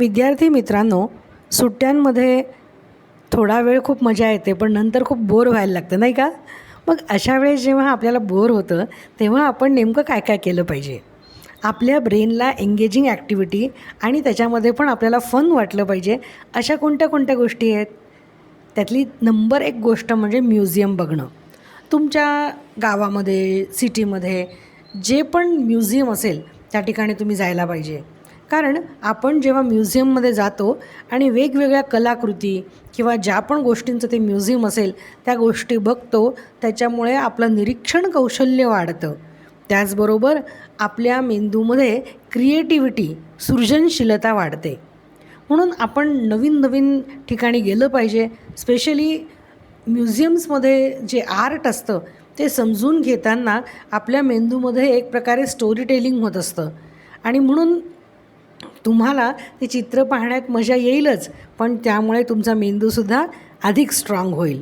विद्यार्थी मित्रांनो सुट्ट्यांमध्ये थोडा वेळ खूप मजा येते पण नंतर खूप बोर व्हायला लागतं नाही का? मग अशा वेळेस जेव्हा आपल्याला बोर होतं तेव्हा आपण नेमकं काय काय केलं पाहिजे? आपल्या ब्रेनला एंगेजिंग ॲक्टिव्हिटी आणि त्याच्यामध्ये पण आपल्याला फन वाटलं पाहिजे अशा कोणत्या कोणत्या गोष्टी आहेत? त्यातली नंबर एक गोष्ट म्हणजे म्युझियम बघणं. तुमच्या गावामध्ये सिटीमध्ये जे पण म्युझियम असेल त्या ठिकाणी तुम्ही जायला पाहिजे. कारण आपण जेव्हा म्युझियममध्ये जातो आणि वेगवेगळ्या कलाकृती किंवा ज्या पण गोष्टींचं ते म्युझियम असेल त्या गोष्टी बघतो त्याच्यामुळे आपलं निरीक्षण कौशल्य वाढतं. त्याचबरोबर आपल्या मेंदूमध्ये क्रिएटिव्हिटी सृजनशीलता वाढते. म्हणून आपण नवीन नवीन ठिकाणी गेलं पाहिजे स्पेशली म्युझियम्समध्ये जे आर्ट असतं ते समजून घेताना आपल्या मेंदूमध्ये एक प्रकारे स्टोरी टेलिंग होत असतं. आणि म्हणून तुम्हाला ते चित्र पाहण्यात मजा येईलच पण त्यामुळे तुमचा मेंदूसुद्धा अधिक स्ट्रॉंग होईल.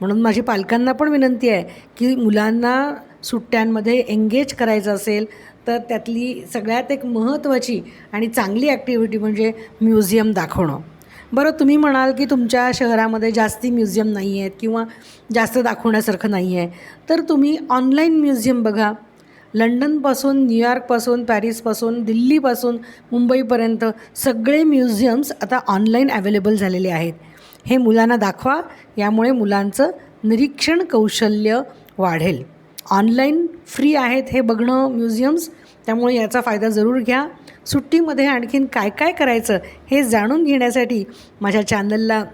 म्हणून माझी पालकांना पण विनंती आहे की मुलांना सुट्ट्यांमध्ये एंगेज करायचं असेल तर त्यातली सगळ्यात एक महत्त्वाची आणि चांगली ॲक्टिव्हिटी म्हणजे म्युझियम दाखवणं. बरं तुम्ही म्हणाल की तुमच्या शहरामध्ये जास्ती म्युझियम नाही आहेत किंवा जास्त दाखवण्यासारखं नाही आहे तर तुम्ही ऑनलाईन म्युझियम बघा. लंडनपासून न्यूयॉर्कपासून पॅरिसपासून दिल्लीपासून मुंबईपर्यंत सगळे म्युझियम्स आता ऑनलाईन अवेलेबल झालेले आहेत. हे मुलांना दाखवा यामुळे मुलांचं निरीक्षण कौशल्य वाढेल. ऑनलाईन फ्री आहेत हे बघणं म्युझियम्स त्यामुळे याचा फायदा जरूर घ्या. सुट्टीमध्ये आणखीन काय काय करायचं हे जाणून घेण्यासाठी माझ्या चॅनलला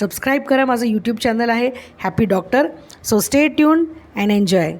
सबस्क्राईब करा. माझं यूट्यूब चॅनल आहे happy doctor. So stay tuned and enjoy